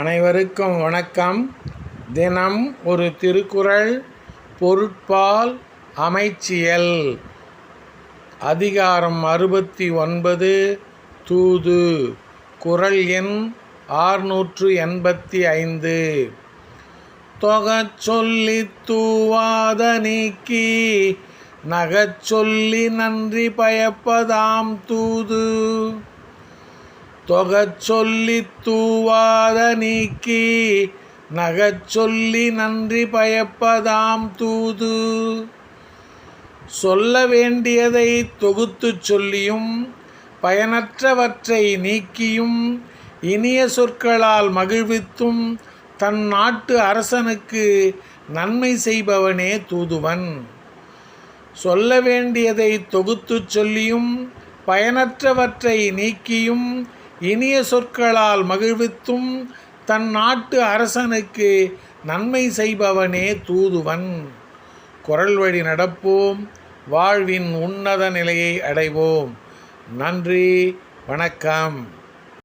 அனைவருக்கும் வணக்கம். தினம் ஒரு திருக்குறள் பொருட்பால் அமைச்சியல். அதிகாரம் அறுபத்தி ஒன்பது தூது. குறள் எண் ஆறுநூற்று எண்பத்தி ஐந்து. தொகச் சொல்லி தூவாத நீக்கி நகச் சொல்லி நன்றி பயப்பதாம் தூது. தொகச் சொல்லி தூவாத நீக்கி நகச் சொல்லி நன்றி பயப்பதாம் தூது. சொல்ல வேண்டியதை தொகுத்து சொல்லியும் பயனற்றவற்றை நீக்கியும் இனிய சொற்களால் மகிழ்வித்தும் தன் நாட்டு அரசனுக்கு நன்மை செய்பவனே தூதுவன். சொல்ல வேண்டியதை தொகுத்துச் சொல்லியும் பயனற்றவற்றை நீக்கியும் இனிய சொற்களால் மகிழ்வித்தும் தன் நாட்டு அரசனுக்கு நன்மை செய்பவனே தூதுவன். குரல் வழி நடப்போம் வாழ்வின் உன்னத நிலையை அடைவோம். நன்றி வணக்கம்.